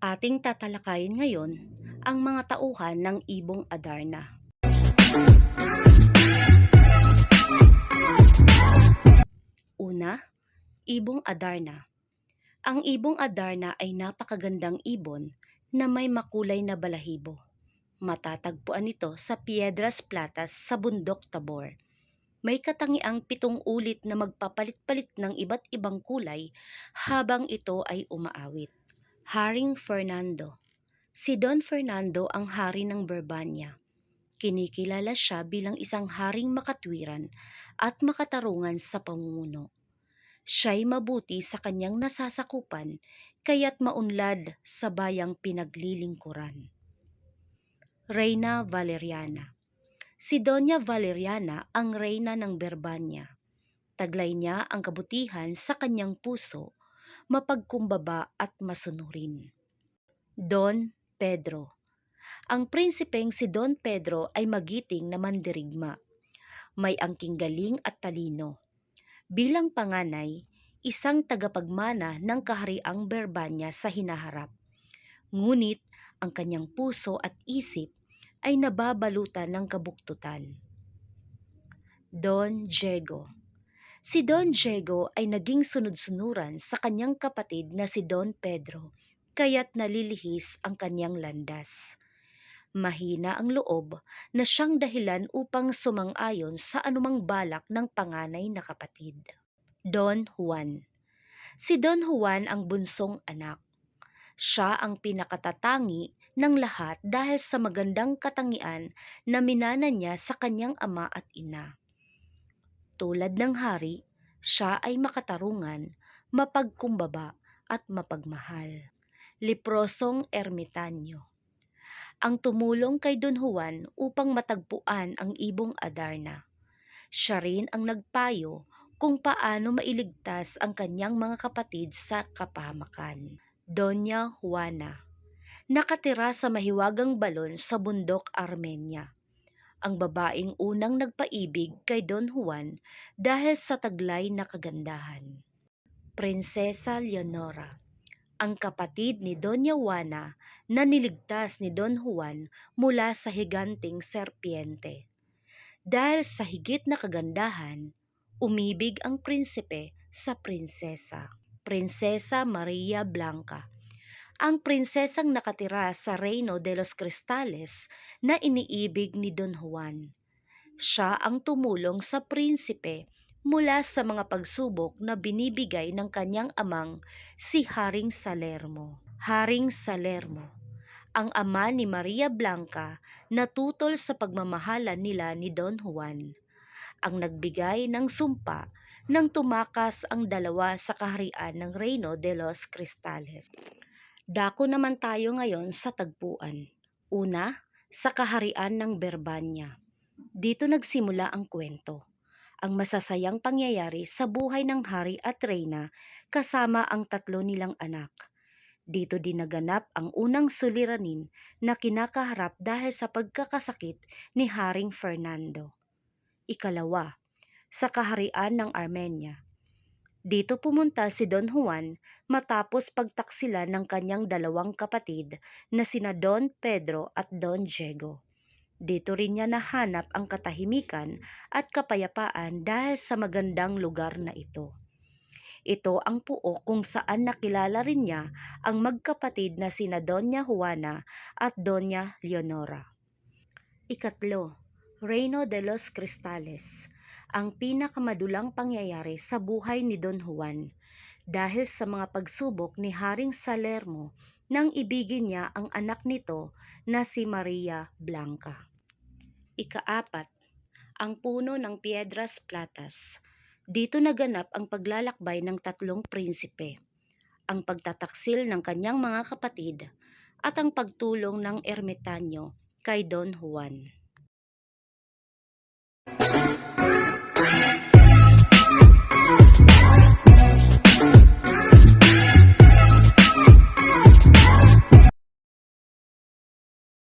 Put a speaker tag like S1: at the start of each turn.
S1: Ating tatalakayin ngayon ang mga tauhan ng Ibong Adarna. Una, Ibong Adarna. Ang Ibong Adarna ay napakagandang ibon na may makulay na balahibo. Matatagpuan ito sa Piedras Platas sa Bundok Tabor. May katangiang pitong ulit na magpapalit-palit ng iba't ibang kulay habang ito ay umaawit. Haring Fernando Si Don Fernando ang hari ng Berbanya. Kinikilala siya bilang isang haring makatwiran at makatarungan sa pamumuno. Siya'y mabuti sa kanyang nasasakupan kaya't maunlad sa bayang pinaglilingkuran. Reyna Valeriana Si Doña Valeriana ang reyna ng Berbanya. Taglay niya ang kabutihan sa kanyang puso, mapagkumbaba at masunurin. Don Pedro Ang prinsipeng si Don Pedro ay magiting na mandirigma. May angking galing at talino. Bilang panganay, isang tagapagmana ng kahariang Berbanya sa hinaharap. Ngunit ang kanyang puso at isip ay nababalutan ng kabuktutan. Don Diego Si Don Diego ay naging sunod-sunuran sa kanyang kapatid na si Don Pedro, kaya't nalilihis ang kanyang landas. Mahina ang loob na siyang dahilan upang sumang-ayon sa anumang balak ng panganay na kapatid. Don Juan Si Don Juan ang bunsong anak. Siya ang pinakatatangi ng lahat dahil sa magandang katangian na minana niya sa kanyang ama at ina. Tulad ng hari, siya ay makatarungan, mapagkumbaba at mapagmahal. Liprosong ermitanyo. Ang tumulong kay Don Juan upang matagpuan ang ibong Adarna. Siya rin ang nagpayo kung paano mailigtas ang kanyang mga kapatid sa kapahamakan. Doña Juana Nakatira sa mahiwagang balon sa bundok Armenia. Ang babaeng unang nagpaibig kay Don Juan dahil sa taglay na kagandahan. Prinsesa Leonora Ang kapatid ni Doña Juana na niligtas ni Don Juan mula sa higanting serpiente. Dahil sa higit na kagandahan, umibig ang prinsipe sa prinsesa. Prinsesa Maria Blanca ang prinsesang nakatira sa Reino de los Cristales na iniibig ni Don Juan. Siya ang tumulong sa prinsipe mula sa mga pagsubok na binibigay ng kanyang amang si Haring Salermo. Haring Salermo, ang ama ni Maria Blanca na tutol sa pagmamahalan nila ni Don Juan. Ang nagbigay ng sumpa nang tumakas ang dalawa sa kaharian ng Reino de los Cristales. Dako naman tayo ngayon sa tagpuan. Una, sa kaharian ng Berbanya. Dito nagsimula ang kwento. Ang masasayang pangyayari sa buhay ng hari at reyna kasama ang tatlo nilang anak. Dito din naganap ang unang suliranin na kinakaharap dahil sa pagkakasakit ni Haring Fernando. Ikalawa, sa kaharian ng Armenia. Dito pumunta si Don Juan matapos pagtaksilan ng kanyang dalawang kapatid na sina Don Pedro at Don Diego. Dito rin niya nahanap ang katahimikan at kapayapaan dahil sa magandang lugar na ito. Ito ang puo kung saan nakilala rin niya ang magkapatid na sina Doña Juana at Doña Leonora. Ikatlo, Reino de los Cristales ang pinakamadulang pangyayari sa buhay ni Don Juan dahil sa mga pagsubok ni Haring Salermo nang ibigin niya ang anak nito na si Maria Blanca. Ikaapat, ang puno ng Piedras Platas. Dito naganap ang paglalakbay ng tatlong prinsipe, ang pagtataksil ng kanyang mga kapatid at ang pagtulong ng ermitanyo kay Don Juan.